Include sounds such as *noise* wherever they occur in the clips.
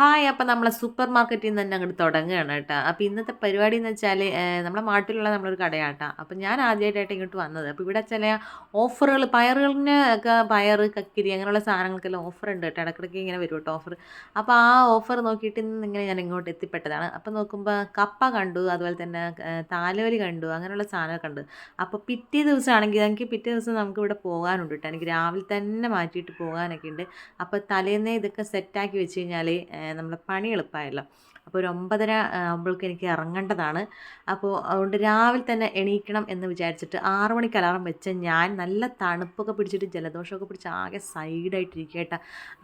Hi അപ്പം നമ്മളെ super മാർക്കറ്റിൽ നിന്ന് തന്നെ അങ്ങോട്ട് തുടങ്ങുകയാണ് കേട്ടോ. അപ്പോൾ ഇന്നത്തെ പരിപാടി എന്ന് വെച്ചാൽ നമ്മുടെ നാട്ടിലുള്ള നമ്മളൊരു കടയാണ് കേട്ടോ അപ്പം ഞാൻ ആദ്യമായിട്ടായിട്ട് ഇങ്ങോട്ട് വന്നത്. അപ്പോൾ ഇവിടെ ചില ഓഫറുകൾ പയറുകളിന് ഒക്കെ പയർ കക്കിരി അങ്ങനെയുള്ള സാധനങ്ങൾക്കെല്ലാം ഓഫർ ഉണ്ട് കേട്ടോ. ഇടയ്ക്കിടയ്ക്ക് ഇങ്ങനെ വരും കേട്ടോ ഓഫർ അപ്പോൾ ആ ഓഫർ നോക്കിയിട്ട് ഇന്ന് ഇങ്ങനെ ഞാൻ ഇങ്ങോട്ട് എത്തിപ്പെട്ടതാണ്. അപ്പോൾ നോക്കുമ്പോൾ കപ്പ കണ്ടു അതുപോലെ തന്നെ താലോലി കണ്ടു അങ്ങനെയുള്ള സാധനമൊക്കെ ഉണ്ട് അപ്പോൾ പിറ്റേ ദിവസമാണെങ്കിൽ എനിക്ക് പിറ്റേ ദിവസം നമുക്ക് ഇവിടെ പോകാനുണ്ട് കേട്ടോ. എനിക്ക് രാവിലെ തന്നെ മാറ്റിയിട്ട് പോകാനൊക്കെ ഉണ്ട്. അപ്പോൾ തലേന്നേ ഇതൊക്കെ സെറ്റാക്കി വെച്ച് കഴിഞ്ഞാൽ നമ്മുടെ പണി എളുപ്പമായല്ലോ അപ്പോൾ ഒരു ഒമ്പതര ആകുമ്പോഴേക്കും എനിക്ക് ഇറങ്ങേണ്ടതാണ്. അപ്പോൾ അതുകൊണ്ട് രാവിലെ തന്നെ എണീക്കണം എന്ന് വിചാരിച്ചിട്ട് ആറു മണിക്ക് അലാറം വെച്ച് ഞാൻ നല്ല തണുപ്പൊക്കെ പിടിച്ചിട്ട് ജലദോഷമൊക്കെ പിടിച്ച് ആകെ സൈഡായിട്ടിരിക്കുക കേട്ടോ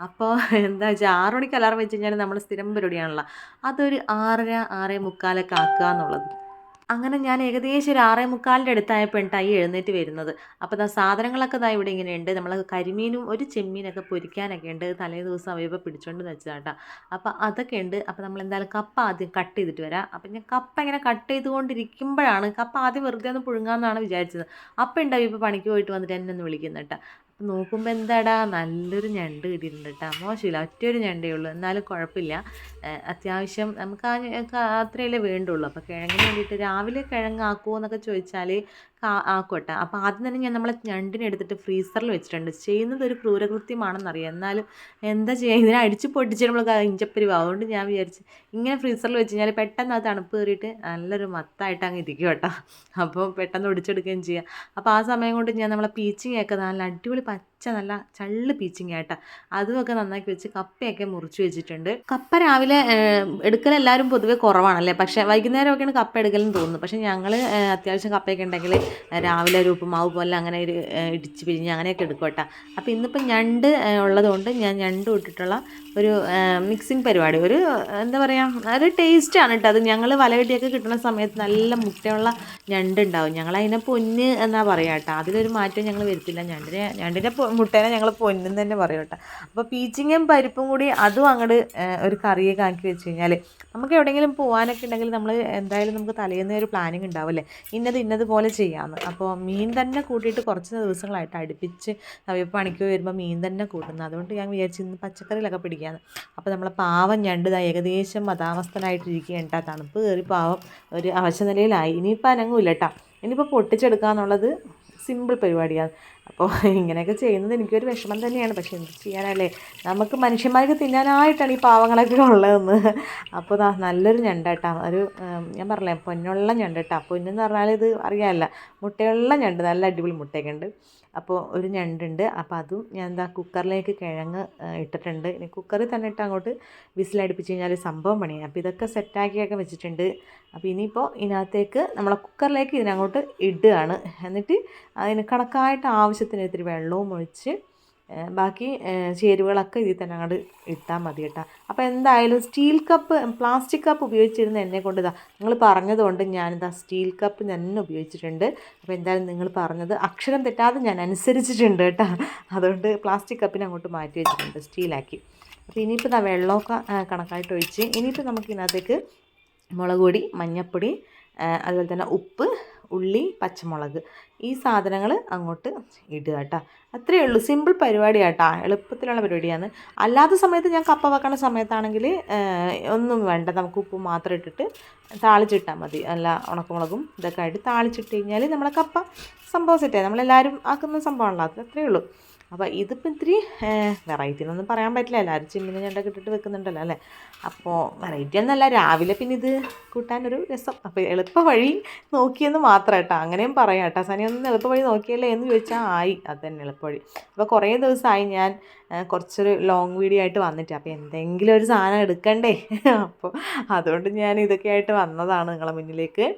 അപ്പോൾ എന്താ വെച്ചാൽ ആറു മണിക്ക് അലാറം വെച്ച് കഴിഞ്ഞാൽ നമ്മൾ സ്ഥിരം പരിപാടിയാണല്ലോ. അതൊരു ആറര ആറേ മുക്കാലൊക്കെ ആക്കുക എന്നുള്ളത്. അങ്ങനെ ഞാൻ ഏകദേശം ഒരു ആറേ മുക്കാലിന്റെ അടുത്തായപ്പോൾ ടൈ എഴുന്നേറ്റ് വരുന്നത്. അപ്പോൾ ആ സാധനങ്ങളൊക്കെ ഇതാ ഇവിടെ ഇങ്ങനെ ഉണ്ട് നമ്മൾ കരിമീനും ഒരു ചെമ്മീനൊക്കെ പൊരിക്കാനൊക്കെ ഉണ്ട് തലേ ദിവസം അവയവ പിടിച്ചോണ്ട് വെച്ചതാട്ടാ അപ്പോൾ അതൊക്കെ ഉണ്ട് അപ്പോൾ നമ്മൾ എന്തായാലും കപ്പ ആദ്യം കട്ട് ചെയ്തിട്ട് വരാം. അപ്പം ഞാൻ കപ്പ ഇങ്ങനെ കട്ട് ചെയ്തുകൊണ്ടിരിക്കുമ്പോഴാണ് കപ്പ ആദ്യം വെറുതെ ഒന്ന് പുഴുങ്ങാമെന്നാണ് വിചാരിച്ചത്. അപ്പം ഉണ്ടാവും ഇപ്പോൾ പണിക്ക് പോയിട്ട് വന്നിട്ട് എന്നെ ഒന്ന് അപ്പം നോക്കുമ്പോൾ എന്താടാ? നല്ലൊരു ഞണ്ട് കിട്ടിയിട്ടുണ്ട് കേട്ടോ മോശമില്ല. ഒറ്റയൊരു ഞണ്ടേ ഉള്ളൂ. എന്നാലും കുഴപ്പമില്ല. അത്യാവശ്യം നമുക്ക് ആ അത്രയല്ലേ വേണ്ടുള്ളൂ. അപ്പോൾ കിഴങ്ങിന് വേണ്ടിയിട്ട് രാവിലെ കിഴങ്ങ് ആക്കുമോ എന്നൊക്കെ ചോദിച്ചാൽ ആക്കോട്ടെ. അപ്പോൾ ആദ്യം തന്നെ ഞാൻ നമ്മളെ ഞണ്ടിനെ എടുത്തിട്ട് ഫ്രീസറിൽ വെച്ചിട്ടുണ്ട്. ചെയ്യുന്നത് ഒരു ക്രൂരകൃത്യമാണെന്നറിയാം. എന്നാലും എന്താ ചെയ്യുക ഇതിനെ അടിച്ച് പൊട്ടിച്ച് നമ്മൾ ഇഞ്ചപ്പരിവ്. അതുകൊണ്ട് ഞാൻ വിചാരിച്ച് ഇങ്ങനെ ഫ്രീസറിൽ വെച്ച് കഴിഞ്ഞാൽ പെട്ടെന്ന് അത് തണുപ്പ് കയറിയിട്ട് നല്ലൊരു മത്തായിട്ട് അങ്ങ് ഇരിക്കും കേട്ടോ. അപ്പോൾ പെട്ടെന്ന് ഒടിച്ചെടുക്കുകയും ചെയ്യാം. അപ്പോൾ ആ സമയം കൊണ്ട് ഞാൻ നമ്മളെ പീച്ചിങ്ങയൊക്കെ നല്ല അടിപൊളി പച്ച നല്ല ചള്ള് പീച്ചിങ് ആയിട്ട്. അതുമൊക്കെ നന്നാക്കി വെച്ച് കപ്പയൊക്കെ മുറിച്ച് വെച്ചിട്ടുണ്ട്. കപ്പ രാവിലെ എടുക്കൽ എല്ലാവരും പൊതുവെ കുറവാണല്ലേ? പക്ഷേ വൈകുന്നേരമൊക്കെയാണ് കപ്പ എടുക്കലെന്ന് തോന്നുന്നു. പക്ഷേ ഞങ്ങൾ അത്യാവശ്യം കപ്പയൊക്കെ ഉണ്ടെങ്കിൽ രാവിലെ ഒരു ഉപ്പുമാവ് പോലെ അങ്ങനെ ഒരു ഇടിച്ച് പിരിഞ്ഞ് അങ്ങനെയൊക്കെ എടുക്കും കേട്ടോ. അപ്പോൾ ഇന്നിപ്പോൾ ഞണ്ട് ഉള്ളതുകൊണ്ട് ഞാൻ ഞണ്ട് ഇട്ടിട്ടുള്ള ഒരു മിക്സിങ് പരിപാടി. ഒരു എന്താ പറയുക ഒരു ടേസ്റ്റാണ് കേട്ടോ. അത് ഞങ്ങൾ വലകെട്ടിയൊക്കെ കിട്ടുന്ന സമയത്ത് നല്ല മുട്ടയുള്ള ഞണ്ട് ഉണ്ടാവും. ഞങ്ങൾ അതിനെ പൊന്ന് എന്നാ പറയുക കേട്ടോ. അതിലൊരു മാറ്റം ഞങ്ങൾ വരുത്തില്ല. ഞണ്ടിനെ ഞണ്ടിനെ മുട്ടേനെ ഞങ്ങൾ പൊന്നെന്ന് തന്നെ പറയും കേട്ടോ. അപ്പോൾ പീച്ചിങ്ങും പരിപ്പും കൂടി അതും അങ്ങോട്ട് ഒരു കറിയൊക്കെ ആക്കി വെച്ച് കഴിഞ്ഞാൽ നമുക്ക് എവിടെയെങ്കിലും പോകാനൊക്കെ ഉണ്ടെങ്കിൽ നമ്മൾ എന്തായാലും നമുക്ക് തലേന്ന് ഒരു പ്ലാനിങ് ഉണ്ടാവില്ലേ ഇന്നത് ഇന്നതുപോലെ ചെയ്യാമെന്ന് അപ്പോൾ മീൻ തന്നെ കൂട്ടിയിട്ട് കുറച്ച് ദിവസങ്ങളായിട്ട് അടുപ്പിച്ച് നവ്യപ്പ് പണിക്ക് വരുമ്പോൾ മീൻ തന്നെ കൂട്ടുന്നു അതുകൊണ്ട് ഞാൻ വിചാരിച്ചു ഇന്ന് പച്ചക്കറിയിലൊക്കെ പിടിക്കാമെന്ന് അപ്പോൾ നമ്മളെ പാവം ഞണ്ട് ഏകദേശം മതാവസ്ഥനായിട്ടിരിക്കുകയാണ് കേട്ടോ. തണുപ്പ് കയറി പാവം ഒരു അവശനിലയിലായി. ഇനിയിപ്പോൾ അനങ്ങൂല കേട്ടോ. ഇനിയിപ്പോൾ പൊട്ടിച്ചെടുക്കുക എന്നുള്ളത് സിമ്പിൾ പരിപാടിയാണ്. അപ്പോൾ *laughs* ഇങ്ങനെയൊക്കെ ചെയ്യുന്നത് എനിക്കൊരു വിഷമം തന്നെയാണ്. പക്ഷേ എന്ത് ചെയ്യാനല്ലേ? നമുക്ക് മനുഷ്യന്മാർക്ക് തിന്നാനായിട്ടാണ് ഈ പാവങ്ങളൊക്കെ ഉള്ളതെന്ന്. *laughs* അപ്പോൾ നല്ലൊരു ഞണ്ടാട്ടാ. ഒരു ഞാൻ പറഞ്ഞില്ലേ പൊന്നുള്ള ഞണ്ടാട്ടാ. പൊന്നെന്ന് പറഞ്ഞാൽ ഇത് അറിയാമല്ല മുട്ടയുള്ള ഞണ്ട് നല്ല അടിപൊളി മുട്ടയൊക്കെ ഉണ്ട് അപ്പോൾ ഒരു ഞണ്ടുണ്ട്. അപ്പോൾ അതും ഞാൻ എന്താ കുക്കറിലേക്ക് കിഴങ്ങ് ഇട്ടിട്ടുണ്ട്. ഇനി കുക്കറിൽ തന്നെ ഇട്ട് അങ്ങോട്ട് വിസിലടുപ്പിച്ച് കഴിഞ്ഞാൽ സംഭവം പണിയാണ് അപ്പോൾ ഇതൊക്കെ സെറ്റാക്കിയൊക്കെ വെച്ചിട്ടുണ്ട്. അപ്പോൾ ഇനിയിപ്പോൾ ഇതിനകത്തേക്ക് നമ്മളെ കുക്കറിലേക്ക് ഇതിനങ്ങോട്ട് ഇടുകയാണ്. എന്നിട്ട് അതിന് കണക്കായിട്ട് ആവശ്യത്തിന് ഇത്തിരി വെള്ളവും ഒഴിച്ച് ബാക്കി ചേരുവകളൊക്കെ ഇതിൽ തന്നെ അങ്ങോട്ട് ഇട്ടാൽ മതി കേട്ടോ. അപ്പോൾ എന്തായാലും സ്റ്റീൽ കപ്പ് പ്ലാസ്റ്റിക് കപ്പ് ഉപയോഗിച്ചിരുന്ന എന്നെ കൊണ്ട് ഇതാ നിങ്ങൾ പറഞ്ഞതുകൊണ്ട് ഞാനിതാ സ്റ്റീൽ കപ്പ് തന്നെ ഉപയോഗിച്ചിട്ടുണ്ട്. അപ്പോൾ എന്തായാലും നിങ്ങൾ പറഞ്ഞത് അക്ഷരം തെറ്റാതെ ഞാൻ അനുസരിച്ചിട്ടുണ്ട് കേട്ടോ. അതുകൊണ്ട് പ്ലാസ്റ്റിക് കപ്പിനെ അങ്ങോട്ട് മാറ്റി വെച്ചിട്ടുണ്ട് സ്റ്റീലാക്കി. അപ്പോൾ ഇനിയിപ്പോൾ ഇതാ വെള്ളമൊക്കെ കണക്കായിട്ട് ഒഴിച്ച് ഇനിയിപ്പോൾ നമുക്ക് ഇതിനകത്തേക്ക് മുളക് പൊടി മഞ്ഞൾപ്പൊടി അതുപോലെ തന്നെ ഉപ്പ് ഉള്ളി പച്ചമുളക് ഈ സാധനങ്ങൾ അങ്ങോട്ട് ഇടുക കേട്ടോ. അത്രയേ ഉള്ളൂ. സിമ്പിൾ പരിപാടി കേട്ടോ എളുപ്പത്തിലുള്ള പരിപാടിയാണ്. അല്ലാത്ത സമയത്ത് ഞാൻ കപ്പ വെക്കണ സമയത്താണെങ്കിൽ ഒന്നും വേണ്ട. നമുക്ക് ഉപ്പ് മാത്രം ഇട്ടിട്ട് താളിച്ചിട്ടാൽ മതി. അല്ല ഉണക്കമുളകും ഇതൊക്കെ ആയിട്ട് താളിച്ചിട്ട് കഴിഞ്ഞാൽ നമ്മളെ കപ്പ സംഭവം സെറ്റായി നമ്മളെല്ലാവരും ആക്കുന്ന സംഭവമാണല്ലോ. അത് അത്രയേ ഉള്ളൂ. അപ്പോൾ ഇതിപ്പോൾ ഇത്തിരി വെറൈറ്റി എന്നൊന്നും പറയാൻ പറ്റില്ല. എല്ലാവരും ചിമ്മിന് ഞണ്ടൊക്കെ ഇട്ടിട്ട് വെക്കുന്നുണ്ടല്ലോ അല്ലേ? അപ്പോൾ വെറൈറ്റി എന്നല്ല രാവിലെ പിന്നെ ഇത് കൂട്ടാനൊരു രസം. അപ്പോൾ എളുപ്പ വഴി നോക്കിയെന്ന് മാത്രം കേട്ടോ. അങ്ങനെയും പറയാം കേട്ടോ. ഒന്നും എളുപ്പ വഴി നോക്കിയല്ലേ എന്ന് ചോദിച്ചാൽ ആയി. അത് തന്നെ എളുപ്പ വഴി അപ്പോൾ കുറേ ദിവസമായി ഞാൻ കുറച്ചൊരു ലോങ് വീഡിയോ ആയിട്ട് വന്നിട്ട്. അപ്പോൾ എന്തെങ്കിലും ഒരു സാധനം എടുക്കണ്ടേ? അപ്പോൾ അതുകൊണ്ട് ഞാൻ ഇതൊക്കെ ആയിട്ട് വന്നതാണ് നിങ്ങളെ മുന്നിലേക്ക്.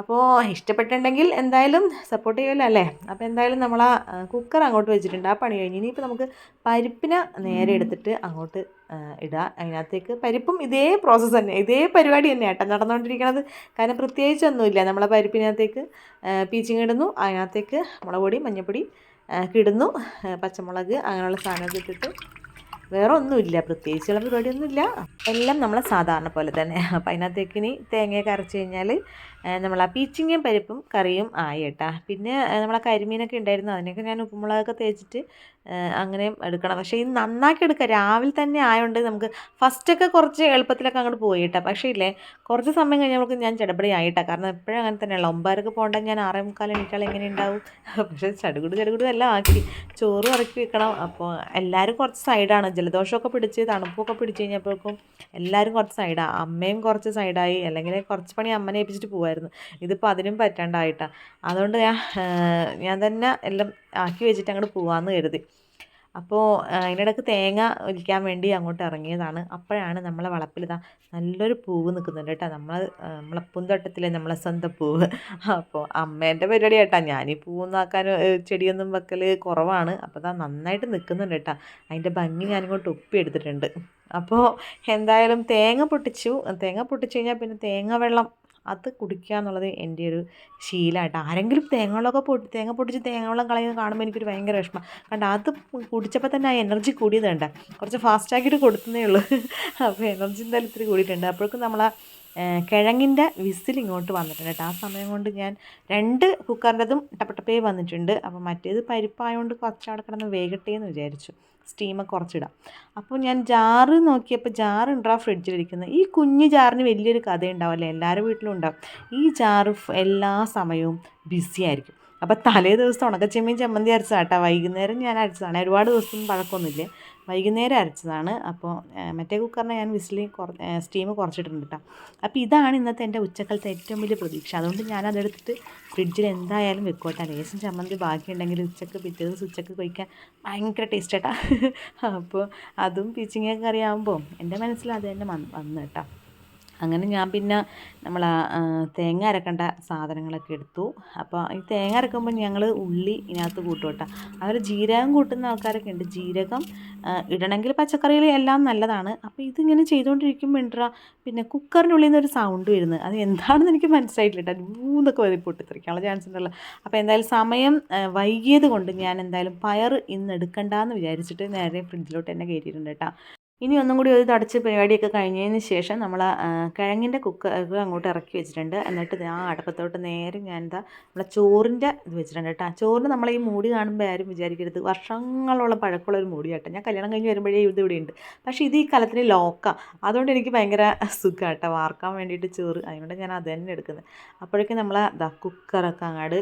അപ്പോൾ ഇഷ്ടപ്പെട്ടിട്ടുണ്ടെങ്കിൽ എന്തായാലും സപ്പോർട്ട് ചെയ്യുമല്ലോ അല്ലേ? അപ്പോൾ എന്തായാലും നമ്മൾ ആ കുക്കർ അങ്ങോട്ട് വെച്ചിട്ടുണ്ട്. ആ പണി കഴിഞ്ഞ് ഇനിയിപ്പോൾ നമുക്ക് പരിപ്പിനെ നേരെ എടുത്തിട്ട് അങ്ങോട്ട് ഇടുക അതിനകത്തേക്ക് പരിപ്പും ഇതേ പ്രോസസ്സ് തന്നെ. ഇതേ പരിപാടി തന്നെ കേട്ടോ നടന്നുകൊണ്ടിരിക്കുന്നത് കാരണം പ്രത്യേകിച്ചൊന്നുമില്ല. നമ്മളെ പരിപ്പിനകത്തേക്ക് പീച്ചിങ് ഇടുന്നു. അതിനകത്തേക്ക് മുളക് പൊടി മഞ്ഞൾപ്പൊടി കിടുന്നു. പച്ചമുളക് അങ്ങനെയുള്ള സാധനമൊക്കെ ഇട്ടിട്ട് വേറെ ഒന്നുമില്ല. പ്രത്യേകിച്ചുള്ള പരിപാടിയൊന്നുമില്ല. എല്ലാം നമ്മളെ സാധാരണ പോലെ തന്നെ. അപ്പം അതിനകത്തേക്ക് ഇനി തേങ്ങയൊക്കെ അരച്ച് കഴിഞ്ഞാൽ നമ്മൾ ആ പീച്ചിങ്ങയും പരിപ്പും കറിയും ആയി കേട്ടാ പിന്നെ നമ്മളെ കരിമീനൊക്കെ ഉണ്ടായിരുന്നു. അതിനൊക്കെ ഞാൻ ഉപ്പുമുളകൊക്കെ തേച്ചിട്ട് അങ്ങനെയും എടുക്കണം. പക്ഷേ ഇത് നന്നാക്കി എടുക്കുക രാവിലെ തന്നെ ആയതുകൊണ്ട് നമുക്ക് ഫസ്റ്റൊക്കെ കുറച്ച് എളുപ്പത്തിലൊക്കെ അങ്ങോട്ട് പോയിട്ടാ. പക്ഷേ ഇല്ലേ കുറച്ച് സമയം കഴിഞ്ഞപ്പോൾ ഞാൻ ചടപടി ആയിട്ടാ. കാരണം എപ്പോഴും അങ്ങനെ തന്നെയുള്ള ഒമ്പതരക്ക് പോകണ്ട ഞാൻ ആറേ മുക്കാൽ എണീറ്റാൽ എങ്ങനെ ഉണ്ടാവും? *laughs* പക്ഷേ ചടുകുട് ചടുകുട് എല്ലാം ആക്കി ചോറ് ഇറക്കി വെക്കണം. അപ്പോൾ എല്ലാവരും കുറച്ച് സൈഡാണ്. ജലദോഷമൊക്കെ പിടിച്ച് തണുപ്പൊക്കെ പിടിച്ച് കഴിഞ്ഞപ്പോഴേക്കും എല്ലാവരും കുറച്ച് സൈഡാണ് അമ്മയും കുറച്ച് സൈഡായി. അല്ലെങ്കിൽ കുറച്ച് പണി അമ്മനെ ഏൽപ്പിച്ചിട്ട് പോകുമായിരുന്നു ഇതിപ്പോൾ അതിനും പറ്റാണ്ടായിട്ടാണ് അതുകൊണ്ട് ഞാൻ ഞാൻ തന്നെ എല്ലാം ആക്കി വെച്ചിട്ട് അങ്ങോട്ട് പോകാമെന്ന് കരുതി. അപ്പോൾ അതിനിടയ്ക്ക് തേങ്ങ ഒലിക്കാൻ വേണ്ടി അങ്ങോട്ട് ഇറങ്ങിയതാണ്. അപ്പോഴാണ് നമ്മളെ വളപ്പിൽ ഇതാ നല്ലൊരു പൂവ് നിൽക്കുന്നുണ്ട് കേട്ടോ. നമ്മൾ നമ്മളെ പൂന്തോട്ടത്തിലെ നമ്മളെ സ്വന്തം പൂവ്. അപ്പോൾ അമ്മേന്റെ പരിപാടി കേട്ടോ. ഞാനീ ഈ പൂന്നാക്കാൻ ചെടിയൊന്നും വെക്കൽ കുറവാണ്. അപ്പോൾ ഇതാ നന്നായിട്ട് നിൽക്കുന്നുണ്ട് കേട്ടോ. അതിന്റെ ഭംഗി ഞാനിങ്ങോട്ട് ഒപ്പിയെടുത്തിട്ടുണ്ട്. അപ്പോൾ എന്തായാലും തേങ്ങ പൊട്ടിച്ചു. തേങ്ങ പൊട്ടിച്ചു കഴിഞ്ഞാൽ പിന്നെ തേങ്ങ വെള്ളം അത് കുടിക്കുക എന്നുള്ളത് എന്റെ ഒരു ശീലമായിട്ട്. ആരെങ്കിലും തേങ്ങകളൊക്കെ പൊട്ടി തേങ്ങ പൊട്ടിച്ച് തേങ്ങ വെള്ളം കളയുന്നത് കാണുമ്പോൾ എനിക്കൊരു ഭയങ്കര വിഷമം. കണ്ട അത് കുടിച്ചപ്പോൾ തന്നെ ആ എനർജി കൂടിയത് കണ്ട. കുറച്ച് ഫാസ്റ്റാക്കിയിട്ട് കൊടുക്കുന്നേ ഉള്ളൂ. അപ്പോൾ എനർജി എന്തായാലും ഇത്തിരി കൂടിയിട്ടുണ്ട്. അപ്പോഴേക്കും നമ്മൾ കിഴങ്ങിന്റെ വിസിൽ ഇങ്ങോട്ട് വന്നിട്ടുണ്ട് കേട്ടോ. ആ സമയം കൊണ്ട് ഞാൻ രണ്ട് കുക്കറിന്റെതും ടപ്പട്ടപ്പേ വന്നിട്ടുണ്ട്. അപ്പോൾ മറ്റേത് പരിപ്പായതുകൊണ്ട് കുറച്ച് അവിടെ കിടന്ന് വേഗട്ടെ എന്ന് വിചാരിച്ചു. സ്റ്റീമൊക്കെ കുറച്ചിടാം. അപ്പോൾ ഞാൻ ജാറ് നോക്കിയപ്പോൾ ജാറ് ഉണ്ടാ ഫ്രിഡ്ജിലിരിക്കുന്നത് ഈ കുഞ്ഞു ജാറിന് വലിയൊരു കഥ ഉണ്ടാവില്ലേ എല്ലാവരുടെ വീട്ടിലും ഉണ്ടാവും. ഈ ജാറ് എല്ലാ സമയവും ബിസി ആയിരിക്കും. അപ്പോൾ തലേ ദിവസം ഉണക്കച്ചെമ്മീൻ ചമ്മന്തി അരച്ചതാട്ടോ. വൈകുന്നേരം ഞാൻ അരച്ചതാണ്. ഒരുപാട് ദിവസം പഴക്കമൊന്നുമില്ലേ. വൈകുന്നേരം അരച്ചതാണ്. അപ്പോൾ മറ്റേ കുക്കറിനെ ഞാൻ വിസിലി കുറ സ്റ്റീം കുറച്ചിട്ടുണ്ട് കേട്ടോ അപ്പോൾ ഇതാണ് ഇന്നത്തെ എന്റെ ഉച്ചക്കാലത്തെ ഏറ്റവും വലിയ പ്രതീക്ഷ. അതുകൊണ്ട് ഞാൻ അതെടുത്തിട്ട് ഫ്രിഡ്ജിൽ എന്തായാലും വെക്കോട്ടെ ലേശം ചമ്മന്തി ബാക്കിയുണ്ടെങ്കിൽ ഉച്ചയ്ക്ക് പിറ്റേ ദിവസം ഉച്ചയ്ക്ക് കഴിക്കാൻ ഭയങ്കര ടേസ്റ്റ് കേട്ടോ അപ്പോൾ അതും പീച്ചിങ്ങ കറിയാകുമ്പോൾ എന്റെ മനസ്സിൽ അത് തന്നെ വന്നു കേട്ടോ അങ്ങനെ ഞാൻ പിന്നെ നമ്മൾ തേങ്ങ അരക്കേണ്ട സാധനങ്ങളൊക്കെ എടുത്തു. അപ്പോൾ ഈ തേങ്ങ അരക്കുമ്പോൾ ഞങ്ങൾ ഉള്ളി ഇതിനകത്ത് കൂട്ടും കേട്ടോ. ജീരകം കൂട്ടുന്ന ആൾക്കാരൊക്കെ ഉണ്ട്. ജീരകം ഇടണമെങ്കിൽ പച്ചക്കറികൾ എല്ലാം നല്ലതാണ്. അപ്പോൾ ഇതിങ്ങനെ ചെയ്തുകൊണ്ടിരിക്കുമ്പോൾ ഉണ്ടാ പിന്നെ കുക്കറിനുള്ളിൽ ഉള്ളിൽ ഒരു സൗണ്ട് വരുന്നത് അത് എന്താണെന്ന് എനിക്ക് മനസ്സിലായിട്ടില്ല കേട്ടോ. മൂന്നൊക്കെ വരെ പൊട്ടിത്തെറിക്കാനുള്ള ചാൻസ് ഉണ്ടല്ലോ. അപ്പോൾ എന്തായാലും സമയം വൈകിയത് കൊണ്ട് ഞാൻ എന്തായാലും പയർ ഇന്ന് എടുക്കണ്ടെന്ന് വിചാരിച്ചിട്ട് നേരെ ഫ്രിഡ്ജിലോട്ട് തന്നെ കയറ്റിയിട്ടുണ്ട് കേട്ടോ. ഇനി ഒന്നും കൂടി ഒരു തടച്ച് പരിപാടിയൊക്കെ കഴിഞ്ഞതിന് ശേഷം നമ്മൾ കിഴങ്ങിന്റെ കുക്കർ അങ്ങോട്ട് ഇറക്കി വെച്ചിട്ടുണ്ട്. എന്നിട്ട് ആ അടപ്പത്തോട്ട് നേരെ ഞാൻ എന്താ നമ്മളെ ചോറിന്റെ ഇത് വെച്ചിട്ടുണ്ട് കേട്ടോ. ചോറിന് നമ്മൾ ഈ മൂടി കാണുമ്പോൾ ആരും വിചാരിക്കരുത്. വർഷങ്ങളോളം പഴക്കമുള്ള ഒരു മൂടി കേട്ടോ ഞാൻ കല്യാണം കഴിഞ്ഞ് വരുമ്പോഴേ ഇത് ഇവിടെ ഉണ്ട്. പക്ഷേ ഇത് ഈ കലത്തിന് ലോക്കാണ് അതുകൊണ്ട് എനിക്ക് ഭയങ്കര സുഖം കേട്ടോ. വാർക്കാൻ വേണ്ടിയിട്ട് ചോറ്. അതുകൊണ്ട് ഞാൻ അത് തന്നെ എടുക്കുന്നത്. അപ്പോഴേക്കും നമ്മൾ ദാ കുക്കറൊക്കെ അങ്ങോട്ട്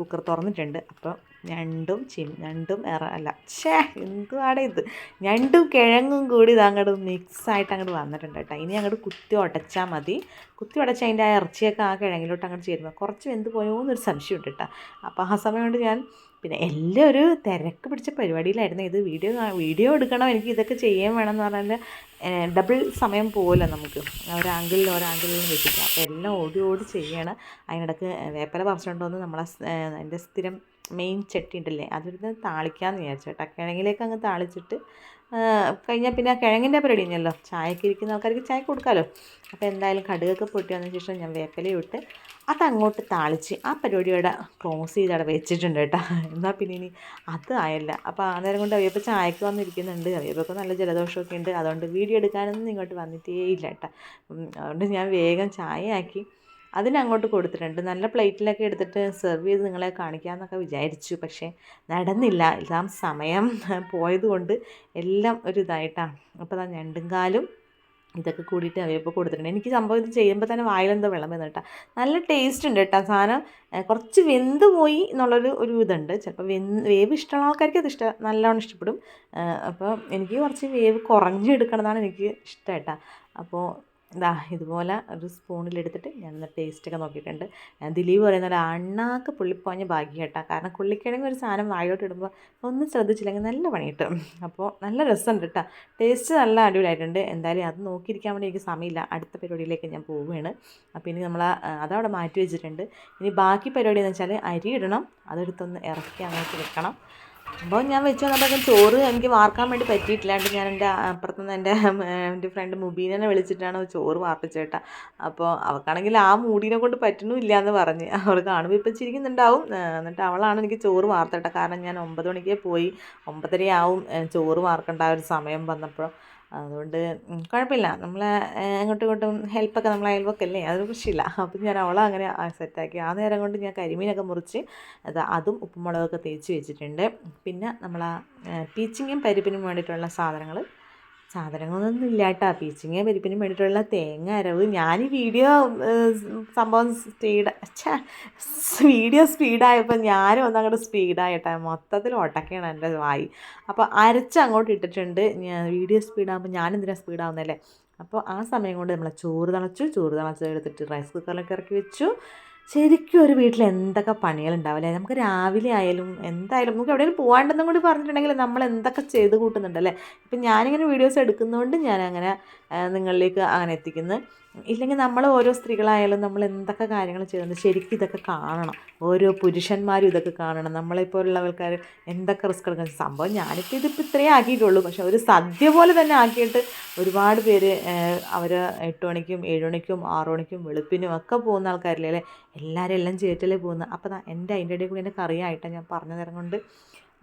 കുക്കർ തുറന്നിട്ടുണ്ട്. അപ്പോൾ ഞണ്ടും ചിം ഞണ്ടും എറ അല്ല. ഛേ എന്തുവാടെ ഇത്? ഞണ്ടും കിഴങ്ങും കൂടി ഇത് അങ്ങോട്ട് മിക്സായിട്ട് അങ്ങോട്ട് വന്നിട്ടുണ്ട് കേട്ടോ. ഇനി അങ്ങോട്ട് കുത്തി ഉടച്ചാൽ മതി. കുത്തി ഉടച്ച് അതിന്റെ ആ ഇറച്ചിയൊക്കെ ആ കിഴങ്ങിലോട്ട് അങ്ങോട്ട് ചേരുമ്പോൾ കുറച്ച് വെന്ത് എന്നൊരു സംശയമുണ്ട് കേട്ടോ. അപ്പോൾ ആ സമയം കൊണ്ട് ഞാൻ പിന്നെ എല്ലാം ഒരു തിരക്ക് പിടിച്ച പരിപാടിയിലായിരുന്നു. ഇത് വീഡിയോ വീഡിയോ എടുക്കണം എനിക്ക് ഇതൊക്കെ ചെയ്യാൻ വേണം എന്ന് പറഞ്ഞാൽ ഡബിൾ സമയം പോകില്ല നമുക്ക്. ഒരാങ്കിളിൽ ഒരാങ്കിളിൽ വെച്ചിട്ട്. അപ്പോൾ എല്ലാം ഓടി ഓടി ചെയ്യണം. അതിനിടക്ക് വേപ്പല വന്ന് നമ്മളെ എന്റെ സ്ഥിരം മെയിൻ ചട്ടി ഉണ്ടല്ലേ അതിരുന്ന് താളിക്കാമെന്ന് വിചാരിച്ചു കേട്ടോ. കിഴങ്ങിലേക്ക് അങ്ങ് താളിച്ചിട്ട് കഴിഞ്ഞാൽ പിന്നെ കിഴങ്ങിന്റെ പരിപാടി കഴിഞ്ഞല്ലോ ചായക്ക് ഇരിക്കുന്ന ആൾക്കാർക്ക് ചായ കൊടുക്കാമല്ലോ അപ്പോൾ എന്തായാലും കടുകൊക്കെ പൊട്ടി വന്നതിന് ശേഷം ഞാൻ വേപ്പലയും ഇട്ട് അതങ്ങോട്ട് താളിച്ച് ആ പരിപാടിയോടെ ക്ലോസ് ചെയ്ത് അവിടെ വെച്ചിട്ടുണ്ട് കേട്ടോ. എന്നാൽ പിന്നെ ഇനി അത് ആയല്ല. അപ്പോൾ ആ നേരം കൊണ്ട് അവയപ്പോൾ ചായക്ക് വന്നിരിക്കുന്നുണ്ട്. അവയപ്പോൾ നല്ല ജലദോഷമൊക്കെ ഉണ്ട്. അതുകൊണ്ട് വീഡിയോ എടുക്കാനൊന്നും ഇങ്ങോട്ട് വന്നിട്ടേ ഇല്ല കേട്ടോ അതുകൊണ്ട് ഞാൻ വേഗം ചായ ആക്കി അതിനങ്ങോട്ട് കൊടുത്തിട്ടുണ്ട്. നല്ല പ്ലേറ്റിലൊക്കെ എടുത്തിട്ട് സെർവ് ചെയ്ത് നിങ്ങളെ കാണിക്കാമെന്നൊക്കെ വിചാരിച്ചു. പക്ഷേ നടന്നില്ല. എല്ലാം സമയം. പോയതുകൊണ്ട് എല്ലാം ഒരു ഇതായിട്ടാണ് അപ്പോൾ അതാ രണ്ടും കാലും ഇതൊക്കെ കൂടിയിട്ട് അവയപ്പോൾ കൊടുത്തിട്ടുണ്ട്. എനിക്ക് സംഭവം ഇത് ചെയ്യുമ്പോൾ തന്നെ വായിലെന്തോ വെള്ളം കേട്ടോ. നല്ല ടേസ്റ്റ് ഉണ്ട് കേട്ടോ സാധനം. കുറച്ച് വെന്ത് പോയി എന്നുള്ളൊരു ഒരു ഇതുണ്ട്. ചിലപ്പോൾ വെന്ത് വേവ് ഇഷ്ടമുള്ള ആൾക്കാർക്ക് അത് ഇഷ്ടം നല്ലോണം ഇഷ്ടപ്പെടും. അപ്പോൾ എനിക്ക് കുറച്ച് വേവ് കുറഞ്ഞെടുക്കണമെന്നാണ് എനിക്ക് ഇഷ്ടം കേട്ടോ. അപ്പോൾ ഇതാ ഇതുപോലെ ഒരു സ്പൂണിലെടുത്തിട്ട് ഞാനൊന്ന് ടേസ്റ്റൊക്കെ നോക്കിയിട്ടുണ്ട്. ദിലീപ് പറയുന്ന പോലെ അണ്ണാക്ക് പുള്ളിപ്പോഞ്ഞ ഭാഗ്യം കേട്ടോ. കാരണം പുള്ളിക്കിഴങ്ങ് ഒരു സാധനം വായിലോട്ട് ഇടുമ്പോൾ ഒന്നും ശ്രദ്ധിച്ചില്ലെങ്കിൽ നല്ല പണി കിട്ടും അപ്പോൾ നല്ല രസമുണ്ട് കേട്ടോ. ടേസ്റ്റ് നല്ല അടിപൊളിയായിട്ടുണ്ട്. എന്തായാലും അത് നോക്കിയിരിക്കാൻ വേണ്ടി എനിക്ക് സമയമില്ല. അടുത്ത പരിപാടിയിലേക്ക് ഞാൻ പോവുകയാണ്. അപ്പോൾ ഇനി നമ്മൾ അതവിടെ മാറ്റി വെച്ചിട്ടുണ്ട്. ഇനി ബാക്കി പരിപാടി എന്ന് വെച്ചാൽ അരി ഇടണം. അതെടുത്തൊന്ന് ഇറക്കി അങ്ങോട്ട് വെക്കണം. അപ്പോൾ ഞാൻ വെച്ച് വന്നപ്പോൾ ചോറ് എനിക്ക് വാർക്കാൻ വേണ്ടി പറ്റിയിട്ടില്ലാണ്ട് ഞാൻ എന്റെ അപ്പുറത്തുനിന്ന് എന്റെ എന്റെ ഫ്രണ്ട് മുബീനെ വിളിച്ചിട്ടാണ് ചോറ് വാർപ്പിച്ചേട്ട. അപ്പോൾ അവൾക്കാണെങ്കിൽ ആ മൂടിനെ കൊണ്ട് പറ്റണില്ല എന്ന് പറഞ്ഞ്. അവൾ കാണുമ്പോൾ ഇപ്പം ചിരിക്കുന്നുണ്ടാവും. എന്നിട്ട് അവളാണ് എനിക്ക് ചോറ് വാർത്തേട്ട. കാരണം ഞാൻ ഒമ്പത് മണിക്കേ പോയി. ഒമ്പതരയാവും ചോറ് വാർക്കേണ്ട ഒരു സമയം വന്നപ്പോൾ. അതുകൊണ്ട് കുഴപ്പമില്ല നമ്മൾ അങ്ങോട്ടും ഇങ്ങോട്ടും ഹെൽപ്പൊക്കെ നമ്മൾ അയൽവക്കല്ലേ? അതൊരു പ്രശ്നമില്ല. അപ്പം ഞാൻ അവളെ അങ്ങനെ സെറ്റാക്കി. ആ നേരം കൊണ്ട് ഞാൻ കരിമീനൊക്കെ മുറിച്ച് അത് അതും ഉപ്പും മുളകൊക്കെ തേച്ച് വെച്ചിട്ടുണ്ട്. പിന്നെ നമ്മൾ പീച്ചിങ്ങും പരിപ്പിനും വേണ്ടിയിട്ടുള്ള സാധനങ്ങൾ സാധനങ്ങളൊന്നും ഇല്ല കേട്ടോ പീച്ചിങ്ങ പരിപ്പിനും വേണ്ടിയിട്ടുള്ള തേങ്ങ അരവ്. ഞാൻ ഈ വീഡിയോ സംഭവം സ്പീഡ് വീഡിയോ സ്പീഡായപ്പോൾ ഞാനും ഒന്ന് അങ്ങോട്ട് സ്പീഡായിട്ടെ മൊത്തത്തിൽ ഒട്ടക്കാണ് എന്റെ വായി. അപ്പോൾ അരച്ച് അങ്ങോട്ട് ഇട്ടിട്ടുണ്ട്. ഞാൻ വീഡിയോ സ്പീഡാകുമ്പോൾ ഞാൻ എന്തിനാണ് സ്പീഡാവുന്നല്ലേ അപ്പോൾ ആ സമയം കൊണ്ട് നമ്മൾ ചോറ് തിളച്ചു ചോറ് തിളച്ച് റൈസ് കുക്കറിലൊക്കെ ഇറക്കി വെച്ചു. ശരിക്കും ഒരു വീട്ടിൽ എന്തൊക്കെ പണികളുണ്ടാവില്ലേ? നമുക്ക് രാവിലെ ആയാലും എന്തായാലും നമുക്ക് എവിടെയെങ്കിലും പോകാണ്ടെന്നും കൂടി പറഞ്ഞിട്ടുണ്ടെങ്കിൽ നമ്മൾ എന്തൊക്കെ ചെയ്ത് കൂട്ടുന്നുണ്ടല്ലേ ഇപ്പം ഞാനിങ്ങനെ വീഡിയോസ് എടുക്കുന്നതുകൊണ്ട് ഞാൻ അങ്ങനെ നിങ്ങളിലേക്ക് അങ്ങനെ എത്തിക്കുന്നു. ഇല്ലെങ്കിൽ നമ്മൾ ഓരോ സ്ത്രീകളായാലും നമ്മൾ എന്തൊക്കെ കാര്യങ്ങൾ ചെയ്യുന്നുണ്ട് ശരിക്കും ഇതൊക്കെ കാണണം. ഓരോ പുരുഷന്മാരും ഇതൊക്കെ കാണണം. നമ്മളെപ്പോലുള്ള ആൾക്കാർ എന്തൊക്കെ റിസ്ക് എടുക്കണം? സംഭവം ഞാനിപ്പോൾ ഇതിപ്പോൾ ഇത്രയേ ആക്കിയിട്ടുള്ളൂ. പക്ഷെ ഒരു സദ്യ പോലെ തന്നെ ആക്കിയിട്ട് ഒരുപാട് പേര് അവർ എട്ട് മണിക്കും ഏഴ് മണിക്കും ആറ് മണിക്കും വെളുപ്പിനും ഒക്കെ പോകുന്ന ആൾക്കാരില്ലേ? എല്ലാവരും എല്ലാം ചേറ്റലേ പോകുന്നത്. അപ്പോൾ എന്റെ അതിന്റെ ഇടയിൽ കൂടി എന്റെ കറിയായിട്ടാണ് ഞാൻ പറഞ്ഞു തരം കൊണ്ട്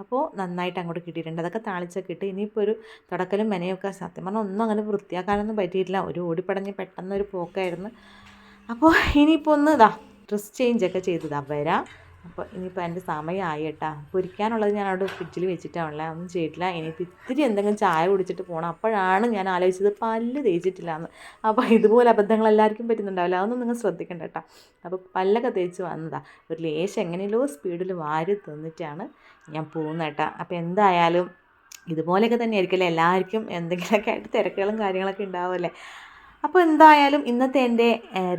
അപ്പോൾ നന്നായിട്ട് അങ്ങോട്ട് കിട്ടിയിട്ടുണ്ട്. അതൊക്കെ താളിച്ചൊക്കെ ഇട്ട് ഇനിയിപ്പോൾ ഒരു തുടക്കലും മെനയൊക്കെ സത്യം പറഞ്ഞാൽ ഒന്നും അങ്ങനെ വൃത്തിയാക്കാനൊന്നും പറ്റിയിട്ടില്ല. ഒരു ഓടിപ്പടഞ്ഞ് പെട്ടെന്നൊരു പോക്കായിരുന്നു. അപ്പോൾ ഇനിയിപ്പോൾ ഒന്ന് ഇതാ ഡ്രസ് ചേഞ്ചൊക്കെ ചെയ്തതാ വരാം. അപ്പോൾ ഇനിയിപ്പോൾ എന്റെ സമയമായി കേട്ടാ പൊരിക്കാനുള്ളത് ഞാൻ അവിടെ ഫ്രിഡ്ജിൽ വെച്ചിട്ടാണല്ലേ ഒന്നും ചെയ്തിട്ടില്ല. ഇനിയിപ്പോൾ ഇത്തിരി എന്തെങ്കിലും ചായ കുടിച്ചിട്ട് പോകണം അപ്പോഴാണ് ഞാൻ ആലോചിച്ചത് പല്ല് തേച്ചിട്ടില്ല എന്ന് അപ്പോൾ ഇതുപോലെ അബദ്ധങ്ങൾ എല്ലാവർക്കും പറ്റുന്നുണ്ടാവില്ല. അതൊന്നും നിങ്ങൾ ശ്രദ്ധിക്കണ്ട കേട്ടോ അപ്പോൾ പല്ലൊക്കെ തേച്ച് വന്നതാ. ഒരു ലേശം എങ്ങനെയല്ലോ സ്പീഡിൽ വാരി തിന്നിട്ടാണ് ഞാൻ പോകുന്നത് കേട്ടോ. അപ്പോൾ എന്തായാലും ഇതുപോലെയൊക്കെ തന്നെ ആയിരിക്കില്ല എല്ലാവർക്കും എന്തെങ്കിലുമൊക്കെ ആയിട്ട് തിരക്കുകളും കാര്യങ്ങളൊക്കെ ഉണ്ടാവുമല്ലേ അപ്പോൾ എന്തായാലും ഇന്നത്തെ എന്റെ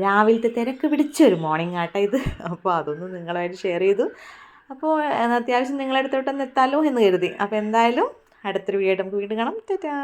രാവിലത്തെ തിരക്ക് പിടിച്ച ഒരു മോർണിംഗ് ആട്ടോ ഇത്. അപ്പോൾ അതൊന്ന് നിങ്ങളായിട്ട് ഷെയർ ചെയ്തു. അപ്പോൾ അത്യാവശ്യം നിങ്ങളടുത്തോട്ടൊന്ന് എത്താലോ എന്ന് കരുതി. അപ്പോൾ എന്തായാലും അടുത്തൊരു വീഡിയോ നമുക്ക് വീണ്ടും കാണാം. ടാറ്റാ.